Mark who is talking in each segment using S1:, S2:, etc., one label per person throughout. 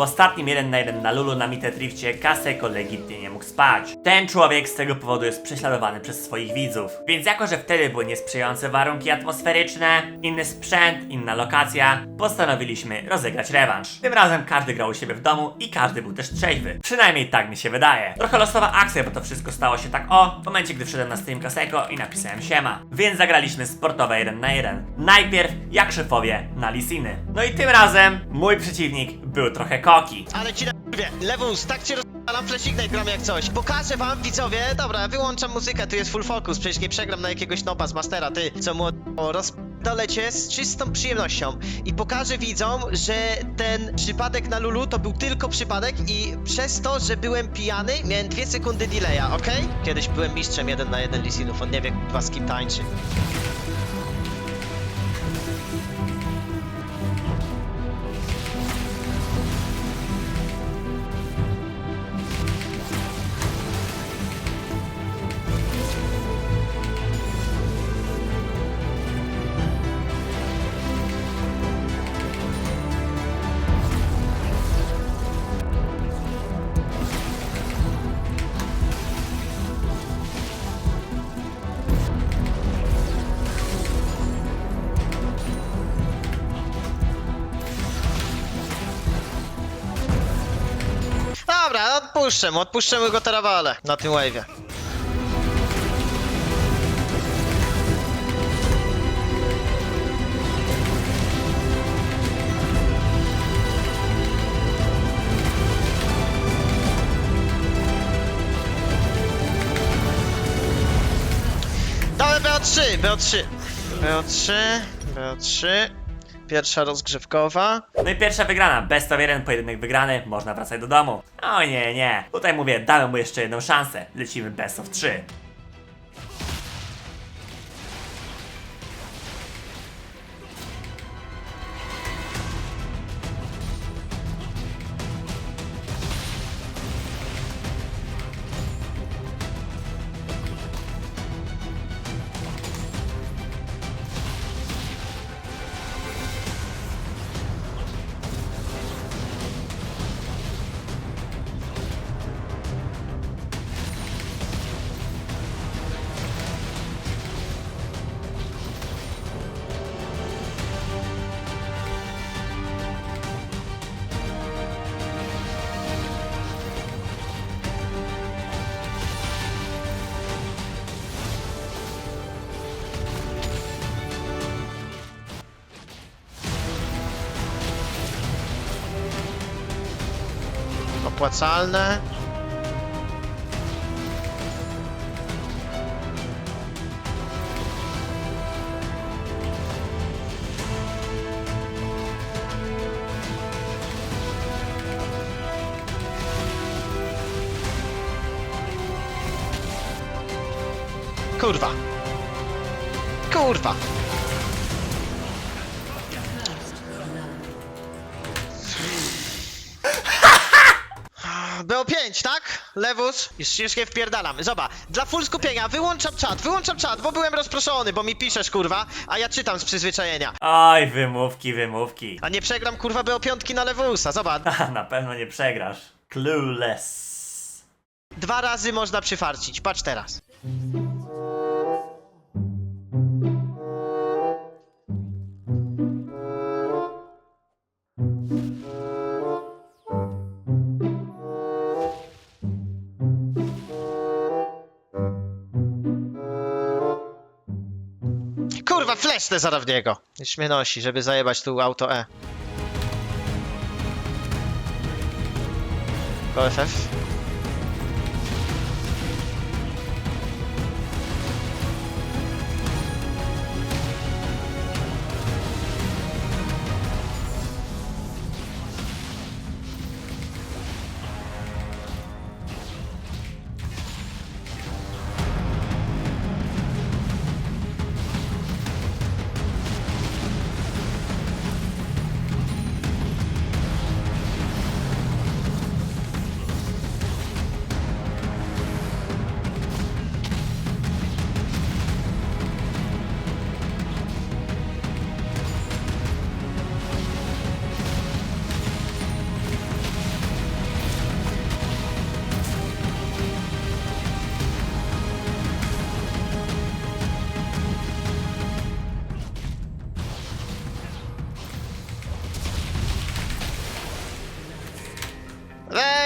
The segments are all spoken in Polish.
S1: Ostatnim 1 na 1 na Lulu na Mite Drifcie Kaseko legitnie nie mógł spać. Ten człowiek z tego powodu jest prześladowany przez swoich widzów. Więc jako, że wtedy były niesprzyjające warunki atmosferyczne, inny sprzęt, inna lokacja, postanowiliśmy rozegrać rewanż. Tym razem każdy grał u siebie w domu i każdy był też trzeźwy. Przynajmniej tak mi się wydaje. Trochę losowa akcja, bo to wszystko stało się tak o, w momencie gdy wszedłem na stream Kaseko i napisałem siema. Więc zagraliśmy sportowe 1 na 1. Najpierw jak szefowie na Lisiny. No i tym razem mój przeciwnik był trochę koki.
S2: Ale ci na Lewus, tak cię rozpalam Flash Ignite gram jak coś. Pokażę wam, widzowie, dobra, wyłączam muzykę, tu jest full focus, przecież nie przegram na jakiegoś noba z Mastera, ty, co mu o, rozdolę cię z czystą przyjemnością. I pokażę widzom, że ten przypadek na Lulu to był tylko przypadek i przez to, że byłem pijany, miałem dwie sekundy delaya, okej? Kiedyś byłem mistrzem jeden na jeden Lisinów, on nie wie, z kim tańczy. Odpuszczę mu, odpuszczę mu go terawale na tym wave'ie. Dałem BO3, BO3. BO3, BO3. Pierwsza rozgrzewkowa.
S1: No i pierwsza wygrana, best of 1, pojedynek wygrany, można wracać do domu. O nie, nie, tutaj mówię, dałem mu jeszcze jedną szansę, lecimy best of 3.
S2: Opłacalne. Kurwa. Kurwa. Było 5, tak? Lewus? Już, już nie wpierdalam. Zobacz, dla full skupienia wyłączam czat, wyłączam czat, bo byłem rozproszony, bo mi piszesz, kurwa, a ja czytam z przyzwyczajenia.
S1: Oj, wymówki, wymówki.
S2: A nie przegram, kurwa, było piątki na Lewusa, zobacz.
S1: Haha, na pewno nie przegrasz. Clueless.
S2: Dwa razy można przyfarcić, patrz teraz. Flesztę zaraz w niego. Już mnie nosi, żeby zajebać tu auto E. Go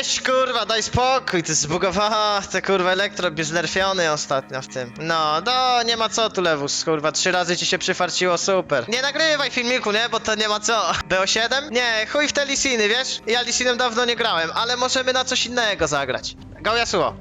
S2: Weź kurwa, daj spokój, ty zbugowała, te kurwa elektro znerfiony ostatnio w tym. No, no, nie ma co tu lewus, kurwa, trzy razy ci się przyfarciło, super. Nie nagrywaj filmiku, nie, bo to nie ma co. BO7? Nie, chuj w te Lisiny, wiesz? Ja Lisinem dawno nie grałem, ale możemy na coś innego zagrać. Go Yasuo.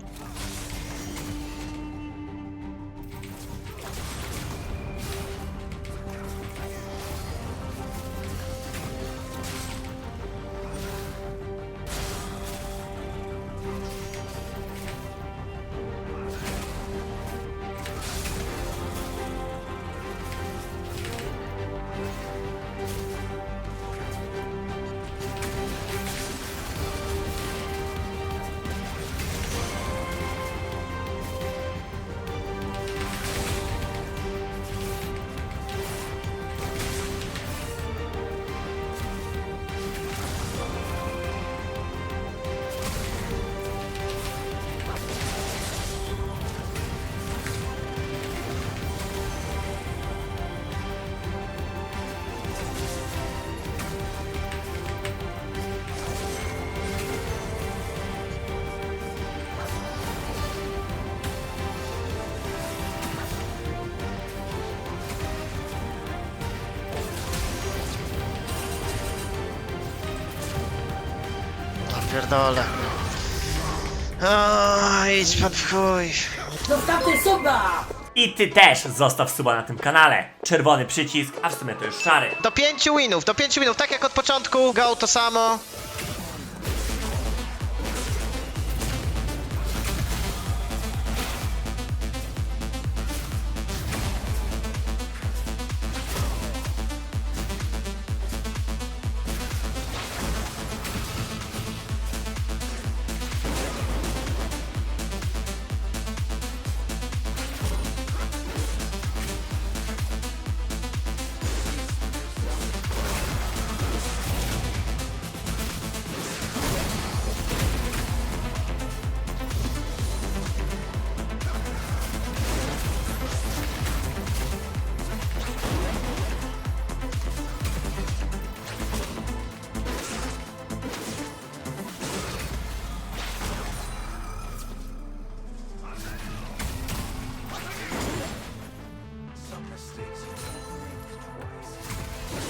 S2: Pierdolę. O, idź pan w chuj.
S3: Zostawcie suba!
S1: I ty też zostaw suba na tym kanale. Czerwony przycisk, a w sumie to już szary.
S2: Do pięciu winów, do pięciu winów, tak jak od początku, go to samo.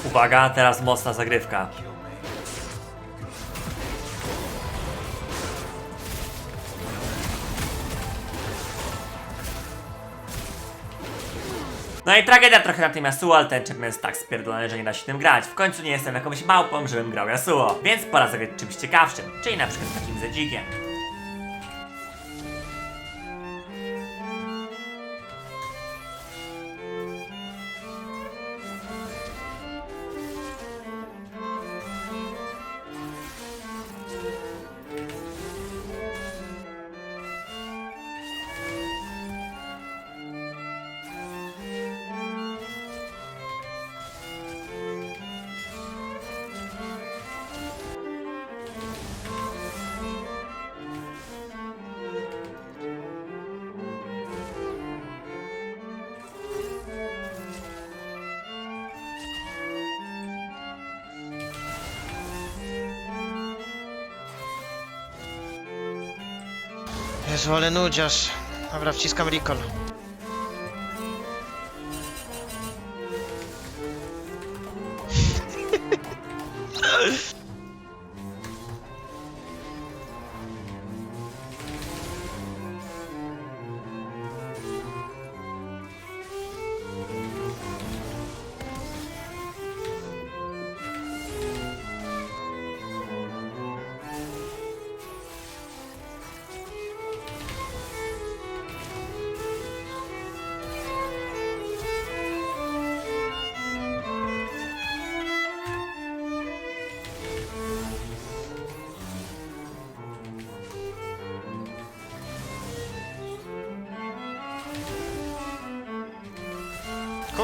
S1: Uwaga, teraz mocna zagrywka. No i tragedia trochę na tym Yasuo, ale ten champion jest tak spierdolony, że nie da się tym grać. W końcu nie jestem jakąś małpą, żebym grał Yasuo. Więc pora zagrać czymś ciekawszym, czyli na przykład takim zedzikiem.
S2: Jezu, ale nudziarz. Dobra, wciskam recall.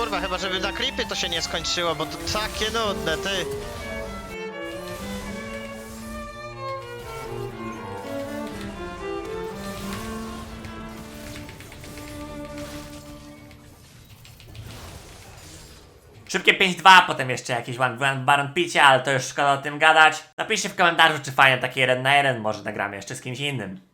S2: Kurwa, chyba żeby na creepy to się nie skończyło, bo to takie nudne, ty.
S1: Szybkie 5-2, potem jeszcze one baron picie, ale to już szkoda o tym gadać. Napiszcie w komentarzu, czy fajnie taki 1 na 1, może nagramy jeszcze z kimś innym.